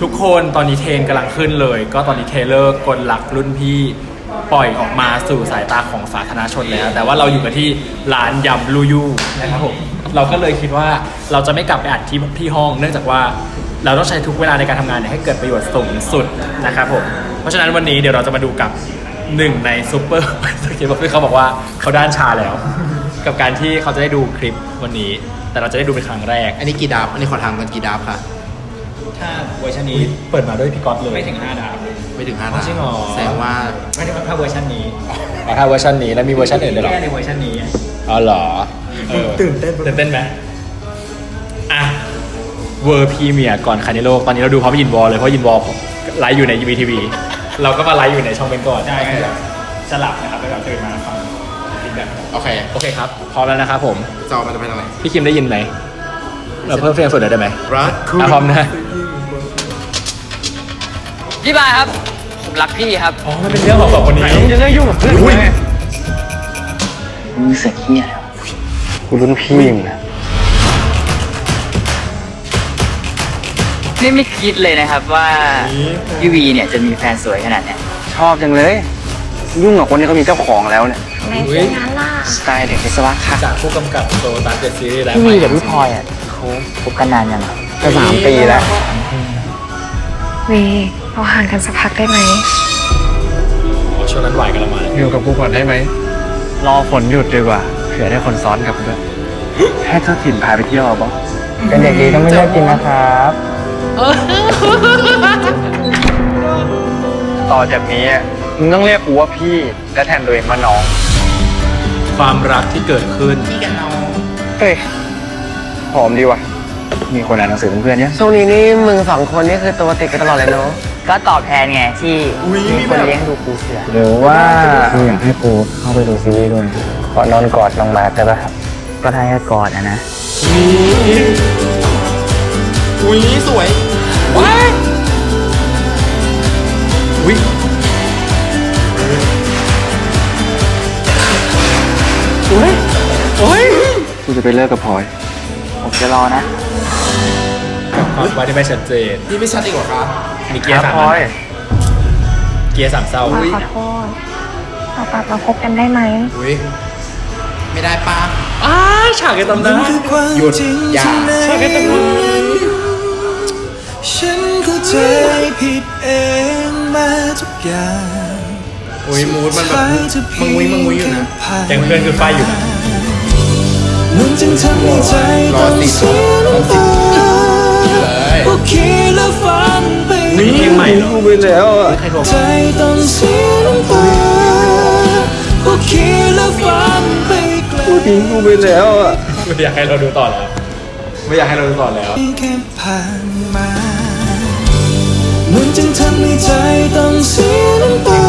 ทุกคนตอนนี้เทรนกำลังขึ้นเลย ก็ตอนนี้เทเลอร์กลหลักรุ่นพี่ปล่อยออกมาสู่สายตาของสาธารณชนแล้ว แต่ว่าเราอยู่กันที่ร้านยำลูยูนะครับผมเราก็เลยคิดว่าเราจะไม่กลับไปอัดที่ที่ห้อง เนื่องจากว่าเราต้องใช้ทุกเวลาในการทำงานเนี่ยให้เกิดประโยชน์สูงสุดนะครับผมเพราะฉะนั้นวันนี้เดี๋ยวเราจะมาดูกับหนึ่งในซูเปอร์สกิลที่เขาบอกว่าเขาด้านชาแล้ว กับการที่เขาจะได้ดูคลิปวันนี้ แต่เราจะได้ดูเป็นครั้งแรก อันนี้กี่ดาบอันนี้ขอทำกันกี่ดาบค่ะ ถ้าเวอร์ชันนี้เปิดมาด้วยพี่ก๊อตเลยไม่ถึง5ดาวไม่ถึงห้าอ๋อดาบจริงเหรอ แสดงว่าไม่ได้ถ้าเวอร์ชันนี้อ๋อถ้าเวอร์ชันนี้แล้วมีเวอร์ชันอื่นด้วยเหรอแค่ในเวอร์ชันนี้อ๋อเหรอตื่นเต้นตื่นเต้นไหมอะเวอร์พรีเมียร์ก่อนคานิโลตอนนี้เราดูพร้อมยินวอลเลยเพราะยินวอลไลฟ์อยู่ใน VTV เราก็มาไลฟ์อยู่ในช่องเป็นก่อนใช่ครับสลับนะครับแล้วก็ตื่นมาฟังฟีดแบ็กโอเคโอเคครับพร้อมแล้วนะครับผมจอมันจะไปทางไหนพี่คิมได้ยินไหมเราเพิ่มเสียงสดหน่อยได้ไหมรักคุณอะพร้อมนะ พี่บายครับ ผมรักพี่ครับ อ๋อ มันเป็นเรื่องของสองคนนี้จะเลิกยุ่งกับเพื่อนอุ้ยมึงเสียเฮียแล้วกูรุ่นพี่มึงนะนี่ไม่คิดเลยนะครับว่าพี่วีเนี่ยจะมีแฟนสวยขนาดเนี้ยชอบจังเลย ยุ่งกับคนที่เขามีเจ้าของแล้วเนี่ยไม่ใช่นั้นล่ะสไตล์เด็กวิศวะค่ะจากผู้กำกับโซตัสเดอะซีรีส์และพี่วีกับพี่พลอยอะเขาคบกันนานยังอะก็สามปีแล้ววี เราห่างกันสักพักได้ไหมอ๋อช่วงนั้นไหวกันละมาอยู่กับกูก่อนได้ไหม รอฝนหยุดดีกว่าเผื่อได้คนซ้อนกลับด้วยให้เจ้าถิ่นพาไปเที่ยวเอาบ้างเป็นเด็กดีต้องไม่เลิกกินนะครับ ต่อจากนี้อะมึงต้องเรียกกูว่าพี่ และแทนตัวเองว่าน้อง ความรักที่เกิดขึ้น เฮ้ยหอมดีว่ะ มีคนอ่านหนังสือเป็นเพื่อนเนี่ย ช่วงนี้นี่มึงสองคนนี่คือตัวติดกันตลอดเลยเนาะ ก็ตอบแทนไงที่มีคนเลี้ยงดูปูเสือ หรือว่ากูอยากให้กูเข้าไปดูซีรีส์ด้วยขอนอนกอดน้องมาร์คได้ป่ะครับ ก็ได้แค่กอดนะนะอุ้ยสวยวิกูจะไปเลิกกับพลอย ผมจะรอนะ ความว่าที่ไม่ชัดเจน นี่ไม่ชัดอีกเหรอคะมีเกียร์สามพลอยเกียร์สามเศร้าเราขอโทษเรากลับมาพบกันได้ไหม อุ้ยไม่ได้ปะอ้าฉากในตำนานหยุดอย่าฉากในตำนานฉันเข้าใจผิดเองมาทุกอย่างอุ้ยมูดมันแบบมังงุ้ยมังงุ้ยอยู่นะแกงเพื่อนคือไฟอยู่นะมันจึงทำให้ใจรอต้องติดเสียน้ำตา ไปมีเพลงใหม่เหรอไปแล้วอะ ใครโทรใจต้องเสียน้ำตาพวกคิดและฝันไปไกลทิ้งกูไปแล้วอะ ไม่อยากให้เราดูต่อแล้ว ไม่อยากให้เราดูต่อแล้ว แค่ผ่านมา มันจึงทำให้ใจต้องเสียน้ำตา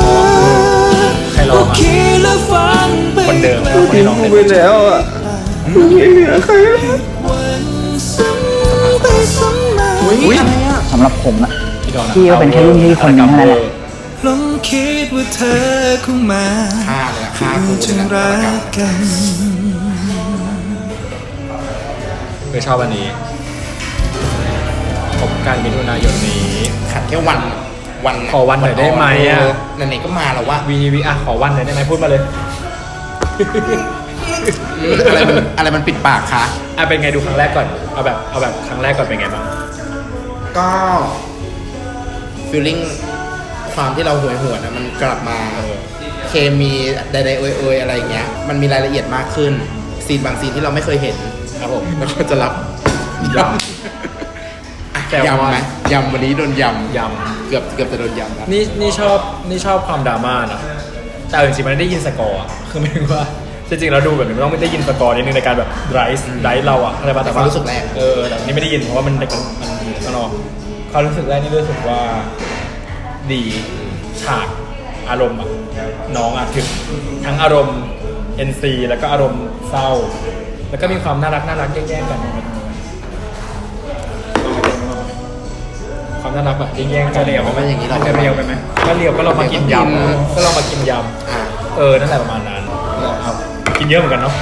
ใครร้พอวงกอะ คิดและฝันไปคนเดิมไกลคนที่ร้องกูเต็มไปแล้วอะไม่เหลือใครแล้ว วันซ้ำไปซ้ำมาอุ้ยสำหรับผมอะ พี่ดอนอะพี่ก็เป็นแค่รุ่นพี่คนหนึ่งเท่านั้นแหละ ลองคิดว่าเธอคงมาฆ่าเลยนะฆ่ากูจึเลยงนะรักกันไม่ชอบอันนี้พบกันมิถุนายนนี้ ขัดแค่วันวันขอวันหน่อยได้ไหมอะ เไหนๆก็มาแล้ววะวีวีอะขอวันหน่อยได้ไหมพูดมาเลย อะไรมันอะไรมันปิดปากคะอะเป็นไงดูครั้งแรกก่อน เอาแบบเอาแบบครั้งแรกก่อนเป็นไงบ้าง ก็ ฟีลลิ่งความที่เราหวยหวนๆอะมันกลับมาเคมีใดๆเอ่ยๆอะไรอย่างเงี้ย มันมีรายละเอียดมากขึ้นซีนบางซีนที่เราไม่เคยเห็นครับผมแล้วก็จะรับยอะแซลมอนยำไหมยำวันนี้โดนยำำยเกือบเกือบจะโดนยำแล้วำนี่นี่ชอบนี่ชอบความดราม่านะแต่เอาจริงๆมันได้ยินสกอร์อะคือไม่รู้ว่าจริงๆเราดูแบบนี้มันต้องไม่ได้ยินสกอร์นิดนึงในการแบบไรส์ไรส์เราอะอะไรบ้างแต่ความรู้สึกแรก เออแต่นี่ไม่ได้ยินเพราะว่ามันเด็กมันมันอยู่ข้างนอก ความรู้สึกแรกนี่รู้สึกว่าดีฉากอารมณ์อะน้องอะถึงทั้งอารมณ์ NC แล้วก็อารมณ์เศร้า แล้วก็มีความน่ารักน่ารักแย่งๆกันความน่ารักแบบแย่งๆกันเรียวมันอย่างนี้เรา จะเรียวไปไหมก็เรียวก็เรามากินยเรียวก็กินำก็เรามากินยอะำเออนั่นแหละประมาณนั้นเอากินเยอะเหมือนกันเนาะ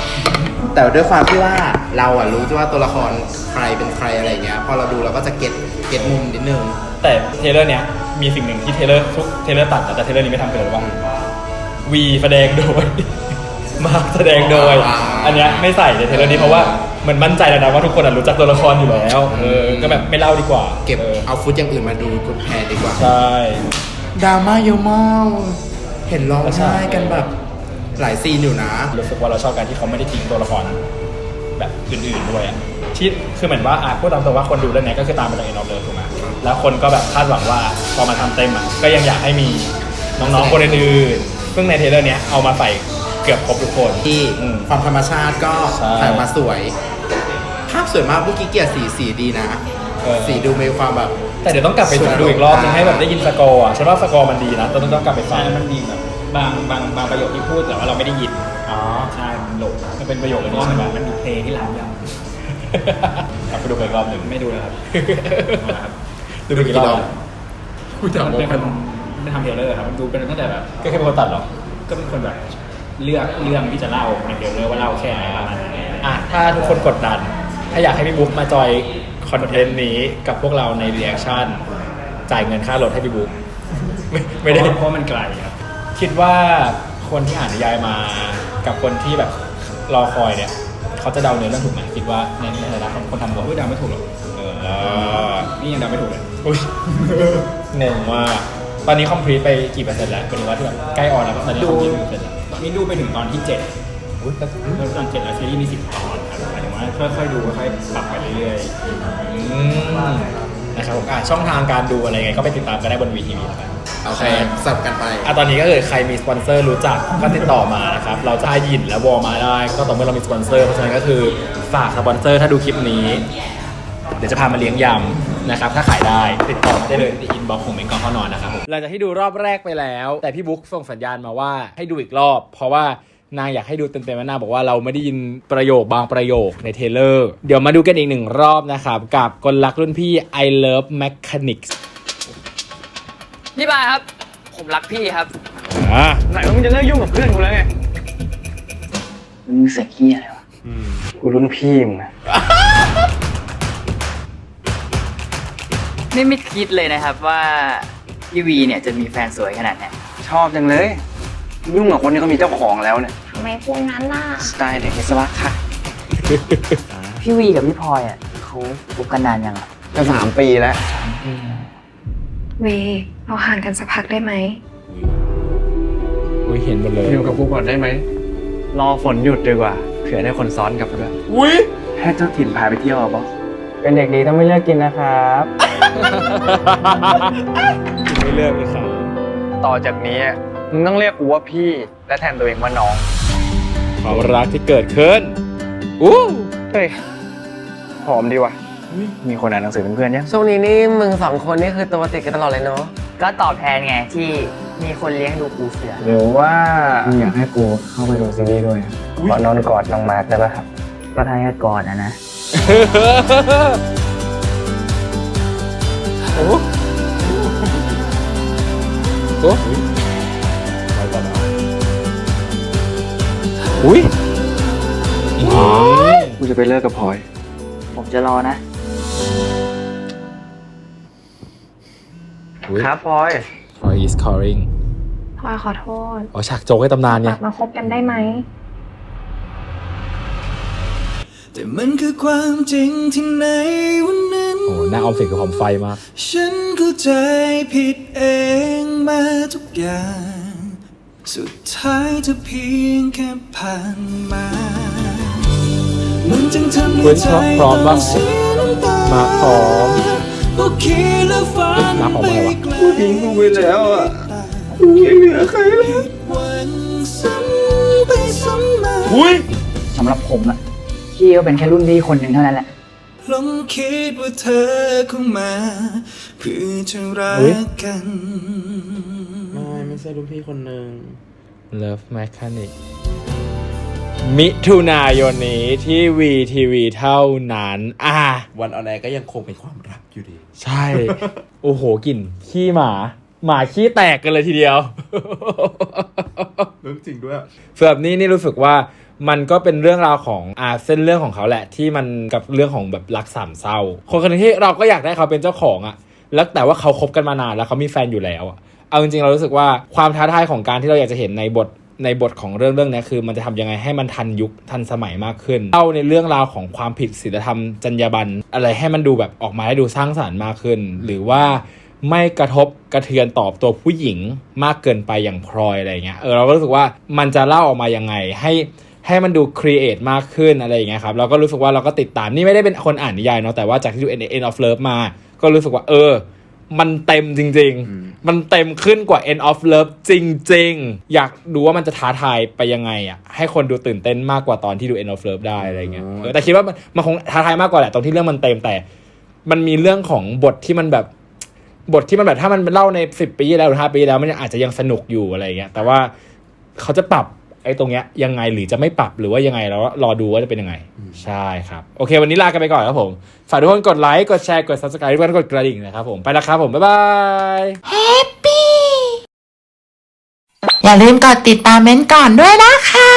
แต่ด้วยความที่ว่า เราอะรู้ว่าตัวละครใครเป็นใครอะไรอย่างเงี้ยพอเราดูเราก็จะเก็ตเก็ตมุมนิดนึง แต่เทเลอร์เนี้ยมีสิ่งหนึ่งที่เทเลอร์ทุกเทเลอร์ตัดนะแต่เทเลอร์นี้ไม่ทำเลยว่าวีแสดงโดย มาแสดงโดยอ่าอันเนี้ยไม่ใส่ในเทเลอร์นี้เพราะว่ามันมั่นใจแล้วนะว่าทุกคนอะรู้จักตัวละครอยู่แล้วเออก็แบบไม่เล่าดีกว่า เก็บออเอาฟุตอย่างอื่นมาดูกดแพรดีกว่าใช่ดราม่าเยอะมากเห็นร้องไห้กันแบบหลายซีนอยู่นะรู้สึกว่าเราชอบการที่เขาไม่ได้ทิ้งตัวละคร แบบอื่นๆด้วยอะที่คือเหมือนว่าอะพูดตามตรงว่าคนดูเรื่องเนี้ยก็คือตามมาจากเอ็นออฟเลิฟถูกไหมแล้วคนก็แบบคาดหวังว่าพอมาทำเต็มอะก็ยังอยากให้มีน้องๆคนอื่นๆซึ่งในเทเลอร์เนี้ยเอามาใส่เกือบครบทุกคน ที่อืมความธรรมชาติก็ใช่ถ่ายมาสวย ภาพสวยมากเมื่อกี้เกียร์สีสีดีนะ เออ สีดูมีความแบบ แต่เดี๋ยวต้องกลับไปสวยดูอีกรอบนึงอ่าให้แบบได้ยินสกอร์อะฉันว่าสกอร์มันดีนะต้องต้องกลับไปฟังมันดีแบบบางบางบางประโยคที่พูดแต่ว่าเราไม่ได้ยิน อ๋อ ใช่มันหลงมันเป็นประโยคที่มันแบบมันมีเพลงที่หลังยังกลับไปดูอีกรอบหนึ่งไม่ดูเลยครับดูไปกี่รอบพูดถึงเป็นคนไม่ทำเทเลอร์ครับมันดูเป็นตั้งแต่แบบก็แค่เป็นคนตัดหรอ ก็เป็นคนแบบเลือกเรื่องที่จะเล่าในเทเลอร์ว่าเล่าแค่ไหนประมาณไหนอะถ้าทุกคนกดดัน ถ้าอยากให้พี่บุ๊กมาจอยคอนเทนต์นี้กับพวกเราในรีแอคชั่นจ่ายเงินค่ารถให้พี่บุ๊กไม่ไม่ได้เพราะมันไกลครับ คิดว่าคนที่อ่านนิยายมา กับคนที่แบบรอคอยเนี่ยเขาจะเดาเนื้อเรื่องถูกไหมคิดว่าในในฐานะของคนทำบทเดาไม่ถูกหรอกเออนี่ยังเดาไม่ถูกเลยอุ้ยงงมากตอนนี้คอมพลีทไปกี่เปอร์เซ็นต์แล้วเป็นว่าที่แบบใกล้ออนแล้วตอนนี้คอมพลีทกี่เปอร์เซ็นต์แล้วตอนนี้ดูไปถึงตอนที่เจ็ดอุ้ยก็เริ่มตอนเจ็ดแล้วซีรีส์มีสิบตอนครับหมายถึงว่าค่อยๆดูค่อยๆปรับไปเรื่อยๆอืม นะครับผมอะช่องทางการดูอะไรไงก็ไปติดตามกันได้บนวีทีวีแล้วกัน โอเคสับกันไป อะตอนนี้ก็คือใครมีสปอนเซอร์รู้จักก็ติดต่อมานะครับ เราจะให้ยินและวอลมาได้ ก็ต่อเมื่อเรามีสปอนเซอร์ เพราะฉะนั้นก็คือฝากสปอนเซอร์ถ้าดูคลิปนี้ เดี๋ยวจะพามาเลี้ยงยำนะครับ ถ้าขายได้ติดต่อมาได้เลยในอินบ็อกซ์ของเมงกองข้อนอนนะครับผมหลังจากที่ดูรอบแรกไปแล้ว แต่พี่บุ๊กส่งสัญญาณมาว่าให้ดูอีกรอบ เพราะว่า นางอยากให้ดูเต็มๆว่านางบอกว่าเราไม่ได้ยินประโยคบางประโยคในเทรลเลอร์ เดี๋ยวมาดูกันอีกหนึ่งรอบนะครับ กับกลลักรุ่นพี่ I Love Mechanics พี่บายครับ ผมรักพี่ครับ อ่าไหนว่ามึงจะเลิกยุ่งกับเพื่อนกูแล้วไงมึงเสียงเฮียอะไรวะกูรุ่นพี่มึงนะไม่ไม่คิดเลยนะครับว่าพี่วีเนี่ยจะมีแฟนสวยขนาดเนี้ยชอบจังเลย ยุ่งกับคนที่เขามีเจ้าของแล้วเนี่ยทำไมพูดงั้นล่ะสไตล์เด็กวิศวะค่ะพี่วีกับพี่พลอยอะเขาคบกันนานยังอะก็สามปีแล้วเวเราห่างกันสักพักได้ไหมอุ้ยเห็นหมดเลยอยู่กับกูก่อนได้ไหมรอฝนหยุดดีกว่าเผื่อได้คนซ้อนกลับมาด้วยอุ้ยให้เจ้าถิ่นพาไปเที่ยวอะบอสเป็นเด็กดีต้องไม่เลิกกินนะครับไม่เลือกเลยครับต่อจากนี้ มึงต้องเรียกกูว่าพี่และแทนตัวเองว่าน้อง ความรักที่เกิดขึ้นอู้เฮ้ยหอมดีว่ะ มีคนอ่านหนังสือเป็นเพื่อนยังช่วงนี้นี่มึงสองคนนี่คือตัวติดกันตลอดเลยเนาะก็ตอบแทนไงที่มีคนเลี้ยงดูปูเสือ หรือว่าอยากให้กูเข้าไปดูซีรีส์ด้วยขอนอนกอดน้องมาร์คได้ป่ะครับ ก็ทายก่อนนะนะโอ้โอ้ อุ้ยกูจะไปเลิกกับพลอย ผมจะรอนะครับพลอยพอย is calling พลอยขอโทษ อ๋อฉากโจกให้ตำนานกเนี่ลัย บมาคบกันได้ไหม แต่มันคือความจริงที่ในวันนั้น โอ้หน้าออมสินคือหอมไฟมาก ฉันเข้าใจผิดเองมาทุกอย่าง สุดท้ายเธอเพียงแค่ผ่านมามันจึงทำเว้ให้นใจพร้อมต้บ้าองงเสียน้ำตามาพร้อมเพราะคิดและฝันมาพร้อมไปอะไรวะไกลทิ้งกูไปแล้วอะกูไม่เหลือใครแล้ววันซ้ำไปซ้ำมาอุ้ยสำหรับผมอะพี่ก็เป็นแค่รุ่นพี่คนหนึ่งเท่านั้นแหละลองคิดว่าเธอคงมา เพื่อจะรักกันไม่ไม่ใช่รุ่นพี่คนหนึ่ง Love Mechanic มิถุนายนนี้ที่ VTV เท่านั้น อ่าวันออนแอร์ก็ยังคงเป็นความรักอยู่ดี ใช่ โอ้โหกลิ่นขี้หมา หมาขี้แตกกันเลยทีเดียว เรื่องจริงด้วยสำหรับนี่นี่รู้สึกว่ามันก็เป็นเรื่องราวของอาเส้นเรื่องของเขาแหละ ที่มันกับเรื่องของแบบรักสามเศร้า คนคนหนึงที่เราก็อยากได้เขาเป็นเจ้าของอะแล้วแต่ว่าเขาคบกันมานานแล้วเขามีแฟนอยู่แล้วอะ เอาจริงๆเรารู้สึกว่าความท้าทายของการที่เราอยากจะเห็นในบทในบทของเรื่องเรื่องนี้คือ มันจะทำยังไงให้มันทันยุคทันสมัยมากขึ้นเล่าในเรื่องราวของความผิดศีลธรรมจรรยาบรรณอะไรให้มันดูแบบออกมาให้ดูสร้างสรรค์มากขึ้น หรือว่าไม่กระทบกระเทือนตอบตัวผู้หญิงมากเกินไปอย่างพลอยอะไรเงี้ยเออเราก็รู้สึกว่ามันจะเล่าออกมายังไงให้ให้มันดูครีเอทมากขึ้นอะไรอย่างเงี้ยครับเราก็รู้สึกว่าเราก็ติดตามนี่ไม่ได้เป็นคนอ่านนิยายเนาะแต่ว่าจากที่ดู End of Love มา ก็รู้สึกว่าเออ มันเต็มจริง ๆ มันเต็มขึ้นกว่า End of Love จริง ๆ อยากดูว่ามันจะท้าทายไปยังไงอะ ให้คนดูตื่นเต้นมากกว่าตอนที่ดู End of Love ได้อะไรเงี้ยเออแต่คิดว่ามันมันคงท้าทายมากกว่าแหละตรงที่เรื่องมันเต็มแต่ มันมีเรื่องของบทที่มันแบบบทที่มันแบบถ้ามันเล่าในสิบปีแล้วหรือห้าปีแล้วมันอาจจะยังสนุกอยู่อะไรเงี้ยแต่ว่าเขาจะปรับ ไอ้ตรงเนี้ยยังไงหรือจะไม่ปรับหรือว่ายังไงแล้วรอดูว่าจะเป็นยังไง ใช่ครับ โอเค วันนี้ลากันไปก่อนครับผม ฝากทุกคนกดไลค์กดแชร์กด subscribe ทุกคนกดกระดิ่งนะครับผมไปแล้วครับผม บ๊ายบายอย่าลืมกดติดตามเม้นท์ก่อนด้วยนะคะ